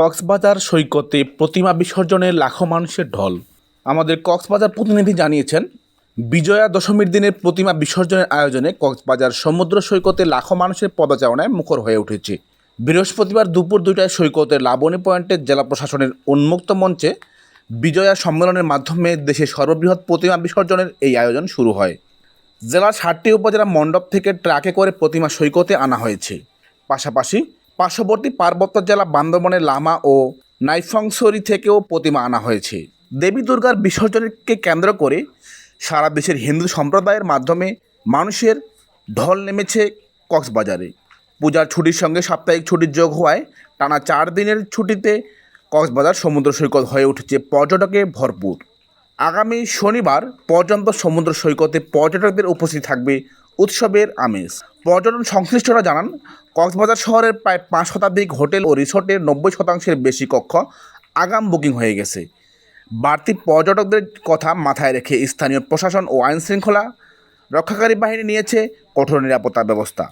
কক্সবাজার সৈকতে প্রতিমা বিসর্জনের লাখো মানুষের ঢল। আমাদের কক্সবাজার প্রতিনিধি জানিয়েছেন, বিজয়া দশমীর দিনের প্রতিমা বিসর্জনের আয়োজনে কক্সবাজার সমুদ্র সৈকতে লাখো মানুষের পদচারণায় মুখর হয়ে উঠেছে। বৃহস্পতিবার দুপুর দুইটায় সৈকতের লাবণী পয়েন্টের জেলা প্রশাসনের উন্মুক্ত মঞ্চে বিজয়া সম্মেলনের মাধ্যমে দেশের সর্ববৃহৎ প্রতিমা বিসর্জনের এই আয়োজন শুরু হয়। জেলার ষাটটি উপজেলা মণ্ডপ থেকে ট্রাকে করে প্রতিমা সৈকতে আনা হয়েছে। পাশাপাশি পার্শ্ববর্তী পার্বত্য জেলা বান্দরবনের লামা ও নাইফংসরি থেকেও প্রতিমা আনা হয়েছে। দেবী দুর্গার বিসর্জনকে কেন্দ্র করে সারা দেশের হিন্দু সম্প্রদায়ের মাধ্যমে মানুষের ঢল নেমেছে কক্সবাজারে। পূজার ছুটির সঙ্গে সাপ্তাহিক ছুটির যোগ হওয়ায় টানা চার দিনের ছুটিতে কক্সবাজার সমুদ্র সৈকত হয়ে উঠেছে পর্যটকে ভরপুর। আগামী শনিবার পর্যন্ত সমুদ্র সৈকতে পর্যটকদের উপস্থিত থাকবে উৎসবের আমেজ। পর্যটন সংশ্লিষ্টরা জানান, কক্সবাজার শহরের প্রায় পাঁচ শতাধিক হোটেল ও রিসোর্টের নব্বই শতাংশের বেশি কক্ষ আগাম বুকিং হয়ে গেছে। বাড়তি পর্যটকদের কথা মাথায় রেখে স্থানীয় প্রশাসন ও আইনশৃঙ্খলা রক্ষাকারী বাহিনী নিয়েছে কঠোর নিরাপত্তা ব্যবস্থা।